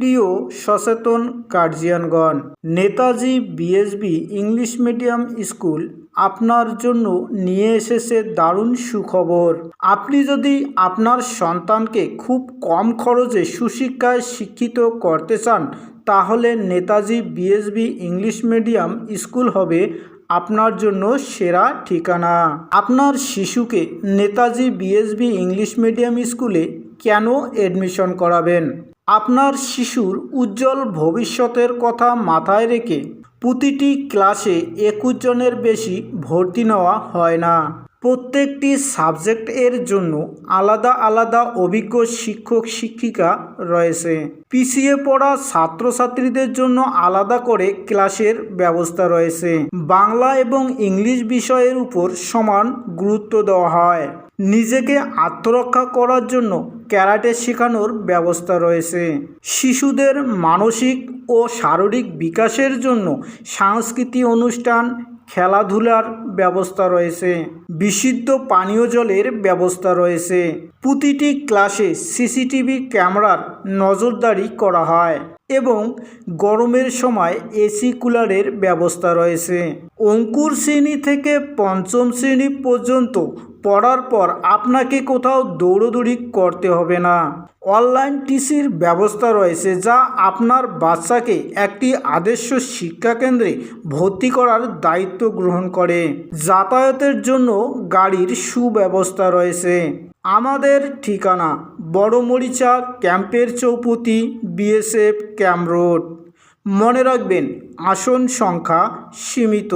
প্রিয় সচেতন গার্জিয়ানগণ, Netaji BSB English medium school আপনার জন্য নিয়ে এসেছে দারুণ সুখবর। আপনি যদি আপনার সন্তানকে খুব কম খরচে সুশিক্ষায় শিক্ষিত করতে চান, তাহলে Netaji BSB English medium school হবে আপনার জন্য সেরা ঠিকানা। আপনার শিশুকে নেতাজি বিএসবি ইংলিশ মিডিয়াম স্কুলে কেন এডমিশন করাবেন? আপনার শিশুর উজ্জ্বল ভবিষ্যতের কথা মাথায় রেখে প্রতিটি ক্লাসে একুশ জনের বেশি ভর্তি নেওয়া হয় না। প্রত্যেকটি সাবজেক্ট এর জন্য আলাদা আলাদা অভিজ্ঞ শিক্ষক শিক্ষিকা রয়েছে। পিছিয়ে পড়া ছাত্রছাত্রীদের জন্য আলাদা করে ক্লাসের ব্যবস্থা রয়েছে। বাংলা এবং ইংলিশ বিষয়ের উপর সমান গুরুত্ব দেওয়া হয়। নিজেকে আত্মরক্ষা করার জন্য ক্যারাটে শেখানোর ব্যবস্থা রয়েছে। শিশুদের মানসিক ও শারীরিক বিকাশের জন্য সাংস্কৃতিক অনুষ্ঠান খেলাধুলার ব্যবস্থা রয়েছে। বিশুদ্ধ পানীয় জলের ব্যবস্থা রয়েছে। প্রতিটি ক্লাসে সিসিটিভি ক্যামেরার নজরদারি করা হয় এবং গরমের সময় এসি কুলারের ব্যবস্থা রয়েছে। অঙ্কুর শ্রেণি থেকে পঞ্চম শ্রেণি পর্যন্ত পড়ার পর আপনাকে কোথাও দৌড়দৌড়ি করতে হবে না। অনলাইন টিসির ব্যবস্থা রয়েছে যা আপনার বাচ্চাকে একটি আদর্শ শিক্ষাকেন্দ্রে ভর্তি করার দায়িত্ব গ্রহণ করে। যাতায়াতের জন্য গাড়ির সুব্যবস্থা রয়েছে। আমাদের ঠিকানা বড়মরিচা ক্যাম্পের চৌপতি বিএসএফ ক্যাম্প রোড। মনে রাখবেন আসন সংখ্যা সীমিত।